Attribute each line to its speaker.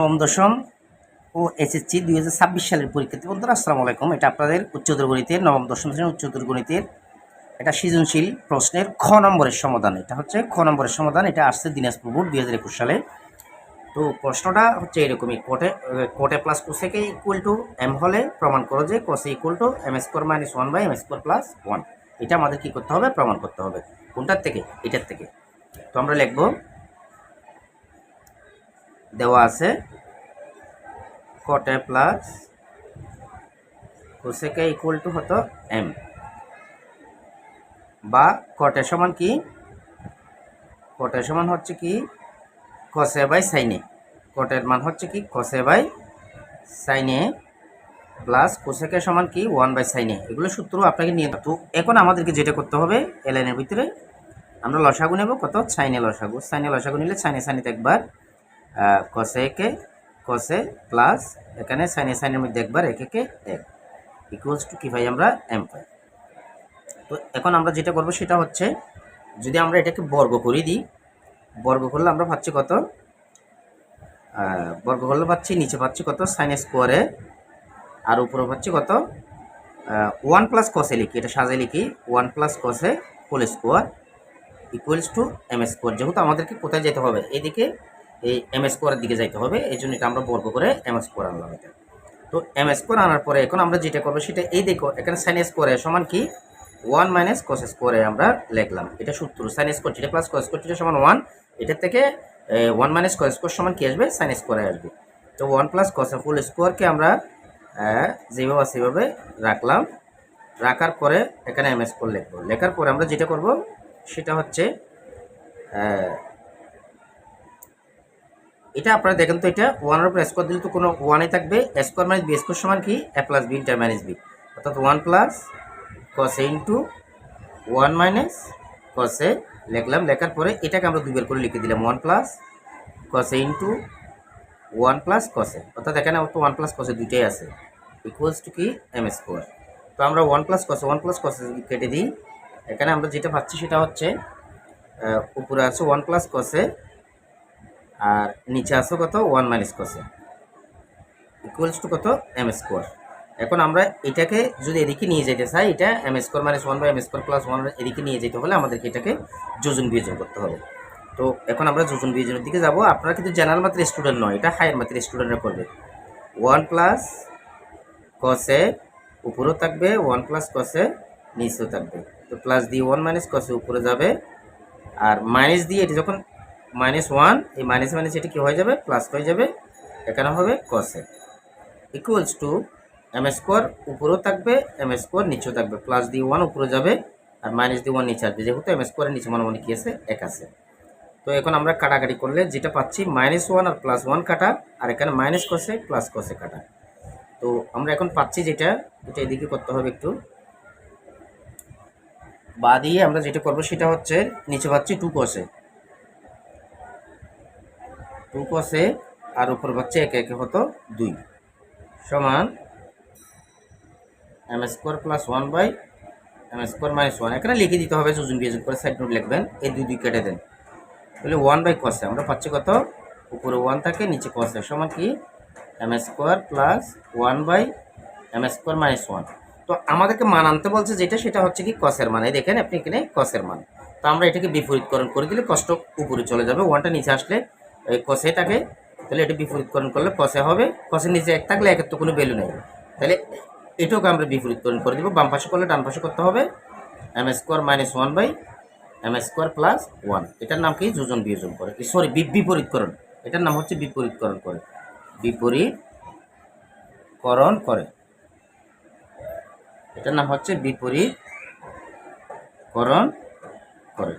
Speaker 1: নবম দশম ও এসএসসি দুই হাজার ছাব্বিশ সালের পরীক্ষার্থী বন্ধুরা, আসসালামু আলাইকুম। এটা আপনাদের উচ্চতর গণিতের নবম, দশম শ্রেণির উচ্চতর গণিতের এটা সৃজনশীল প্রশ্নের খ নম্বরের সমাধান। এটা হচ্ছে খ নম্বরের সমাধান। এটা আসছে দিনাজপুর বোর্ড দুই হাজার একুশ সালে। তো প্রশ্নটা হচ্ছে এরকমই। কোটে কোটে plus cosec equal to M হলে প্রমাণ করো যে Kose equal to M square minus one by M square plus one এটা আমাদের কী করতে হবে? প্রমাণ করতে হবে। কোনটার থেকে? এটার থেকে। তো আমরা লিখব দেওয়া আছে। কোটে প্লাস কোসেকে ইকুয়াল টু হতো এম বা কটে সমান কি? কটে সমান হচ্ছে কি? কসে বাই সাইনে কটের মান হচ্ছে কি? কসে বাই সাইনে প্লাস কোসেকে সমান কি? ওয়ান বাই সাইনে এগুলো সূত্র আপনাকে নিয়ে তো এখন আমাদেরকে যেটা করতে হবে এলাইনের ভিতরে আমরা লসাগু নেব। কত? সাইনে লসাগু। সাইনে লসাগু নিলে সাইনে সাইনে একবার কসেকে কসে প্লাস এখানে সাইনে সাইনের মধ্যে একবার এক একে এক। ইকুয়ালস টু কি পাই আমরা? এম পাই। তো এখন আমরা যেটা করব সেটা হচ্ছে, যদি আমরা এটাকে বর্গ করে দিই, বর্গ করলে আমরা পাচ্ছি কত? বর্গ করলে পাচ্ছি, নিচে পাচ্ছি কত? সাইন স্কোয়ারে আর উপরে পাচ্ছি কত? ওয়ান প্লাস কসে লিখি, এটা সাজে লিখি one plus কসে whole square equals to M square যেহেতু আমাদেরকে কোথায় যেতে হবে? এদিকে এই এম এস স্কোয়ারের দিকে যাইতে হবে, এই জন্য এটা আমরা বর্গ করে এম এস স্কোয়ার আনলাম এটা। তো এম এস স্কোয়ার আনার পরে এখন আমরা যেটা করব সেটা এই দেখো, এখানে সাইন স্কোয়ারে সমান কি? ওয়ান মাইনাস কস স্কোয়ারে আমরা লিখলাম। এটা সূত্র sine square theta plus cos square theta সমান ওয়ান এটার থেকে ওয়ান মাইনাস কস স্কোয়ার সমান কি আসবে? সাইন স্কোয়ারে আসবে। তো ওয়ান প্লাস কস ফুল স্কোয়ারকে আমরা যেভাবে সেভাবে রাখলাম, রাখার পরে এখানে এম এস স্কোয়ার লিখব। লেখার পরে আমরা যেটা করব, সেটা হচ্ছে এটা আপনারা দেখেন তো এটা ওয়ানের উপর স্কোয়ার দিলে তো কোনো ওয়ানে থাকবে। স্কোয়ার মাইনাস বি স্কোয়ার সমান কি? A plus B into minus B অর্থাৎ ওয়ান প্লাস কসে ইন্টু ওয়ান মাইনাস কসে লিখলাম। লেখার পরে এটাকে আমরা দুই বের করে লিখে দিলাম। ওয়ান প্লাস কসে ইন্টু ওয়ান প্লাস কসে অর্থাৎ এখানে তো ওয়ান প্লাস কসে দুইটাই আছে। ইকুয়ালস টু কি? এম স্কোয়ার তো আমরা ওয়ান প্লাস কসে ওয়ান প্লাস কসে কেটে দিই। এখানে আমরা যেটা পাচ্ছি সেটা হচ্ছে উপরে আছে ওয়ান প্লাস কসে আর নিচে আছে কত? ওয়ান মাইনাস কসে ইকুয়ালস টু কত? এম স্কোয়ার এখন আমরা এটাকে যদি এদিকে নিয়ে যেতে চাই, এটা M square minus one by M square plus one এদিকে নিয়ে যেতে হলে আমাদেরকে এটাকে যোজন বিয়োজন করতে হবে। তো এখন আমরা যোজন বিয়োজনের দিকে যাব। আপনারা কিন্তু জেনারেল মাত্র স্টুডেন্ট নয়, এটা হায়ার মাত্র স্টুডেন্টরা করবে। ওয়ান প্লাস কসে উপরেও থাকবে ওয়ান প্লাস কসে নিচেও থাকবে। তো প্লাস দিয়ে ওয়ান মাইনাস কসে উপরে যাবে। আর মাইনাস দিয়ে এটি যখন মাইনাস ওয়ান, এই মাইনাস মাইনাস এটি কী হয়ে যাবে? প্লাস হয়ে যাবে। এখানে হবে cosec equals to M square উপরেও থাকবে এম স্কোয়ার নিচেও থাকবে। প্লাস দিয়ে ওয়ান উপরে যাবে আর মাইনাস দিয়ে ওয়ান নিচে আসবে। যেহেতু এম স্কোয়ারের নিচে মনে কী আছে? এক আছে। তো এখন আমরা কাটাকাটি করলে যেটা পাচ্ছি মাইনাস ওয়ান আর প্লাস ওয়ান কাটা, আর এখানে মাইনাস কষে প্লাস কষে কাটা। তো আমরা এখন পাচ্ছি যেটা, এটা এদিকে করতে হবে একটু। বা দিয়ে আমরা যেটা করব সেটা হচ্ছে, নিচে পাচ্ছি টু কষে টু কষে আর উপর পাচ্ছি একে একে হতো দুই। সমান M square plus one by M square minus one এখানে লিখে দিতে হবে যোজন বিয়োজন করে সাইড নোট লিখবেন, এই দুই দুই কেটে দেন। তাহলে ওয়ান বাই কসে আমরা পাচ্ছি কত? উপরে ওয়ান থাকে, নিচে কসে সমান কি? M square plus one by M square minus one তো আমাদেরকে মান আনতে বলছে যেটা, সেটা হচ্ছে কি কসের মান। এই দেখেন, আপনি এখানে কসের মান। তো আমরা এটাকে বিপরীতকরণ করে দিলে কষ্ট উপরে চলে যাবে ওয়ানটা নিচে আসলে থাকে, তাহলে এটা বিপরীতকরণ করলে কষে হবে। কসের নিচে এক থাকলে একের তো কোনো ভ্যালু নেই। তাহলে এটাকে আমরা বিপরীতকরণ করে দিব। বাম পাশে করলে ডান পাশে করতে হবে। M square minus one by M square plus one এটার নাম কি? যোজন বিয়োজন করে। সরি বিপরীতকরণ। এটার নাম হচ্ছে বিপরীতকরণ করে। বিপরীতকরণ করে। এটার নাম হচ্ছে বিপরীতকরণ করে।